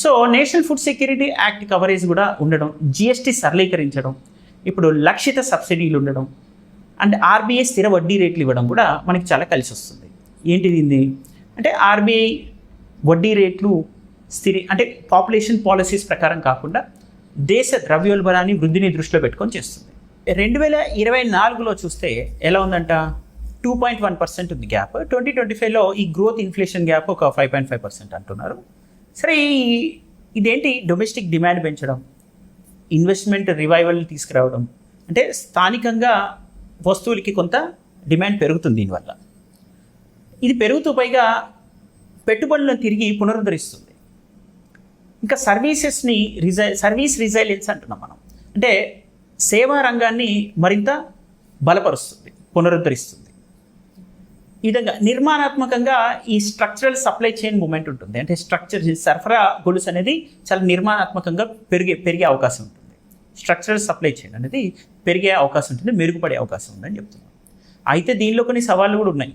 So national food security act coverage కూడా ఉండడం GST సరళీకరించడం ఇప్పుడు లక్షిత సబ్సిడీలు ఉండడం అండ్ ఆర్బీఐ స్థిర వడ్డీ రేట్లు ఇవ్వడం కూడా మనకి చాలా కలిసి వస్తుంది ఏంటిది దీన్ని? అంటే ఆర్బీఐ వడ్డీ రేట్లు స్థిరి అంటే పాపులేషన్ పాలసీస్ ప్రకారం కాకుండా దేశ ద్రవ్యోల్బణాన్ని వృద్ధిని దృష్టిలో పెట్టుకొని చేస్తుంది. రెండు వేల ఇరవై నాలుగులో చూస్తే ఎలా ఉందంట? టూ పాయింట్ వన్ పర్సెంట్ ఉంది గ్యాప్. ట్వంటీ ట్వంటీ ఫైవ్లో ఈ గ్రోత్ ఇన్ఫ్లేషన్ గ్యాప్ ఒక ఫైవ్ పాయింట్ ఫైవ్ పర్సెంట్ అంటున్నారు. సరే ఇదేంటి డొమెస్టిక్ డిమాండ్ పెంచడం? ఇన్వెస్ట్మెంట్ రివైవల్ తీసుకురావడం. అంటే స్థానికంగా వస్తువులకి కొంత డిమాండ్ పెరుగుతుంది దీనివల్ల. ఇది పెరుగుతూ పైగా పెట్టుబడులను తిరిగి పునరుద్ధరిస్తుంది. ఇంకా సర్వీసెస్ని రిజై సర్వీస్ రిజైలెన్స్ అంటున్నాం మనం. అంటే సేవా రంగాన్ని మరింత బలపరుస్తుంది పునరుద్ధరిస్తుంది. విధంగా నిర్మాణాత్మకంగా ఈ స్ట్రక్చరల్ సప్లై చైన్ మూమెంట్ ఉంటుంది. అంటే స్ట్రక్చర్ సరఫరా గొలుసు అనేది చాలా నిర్మాణాత్మకంగా పెరిగే పెరిగే అవకాశం ఉంటుంది. స్ట్రక్చరల్ సప్లై చైన్ అనేది పెరిగే అవకాశం ఉంటుంది మెరుగుపడే అవకాశం ఉందని చెప్తున్నాం అయితే దీనిలో కొన్ని సవాళ్ళు కూడా ఉన్నాయి.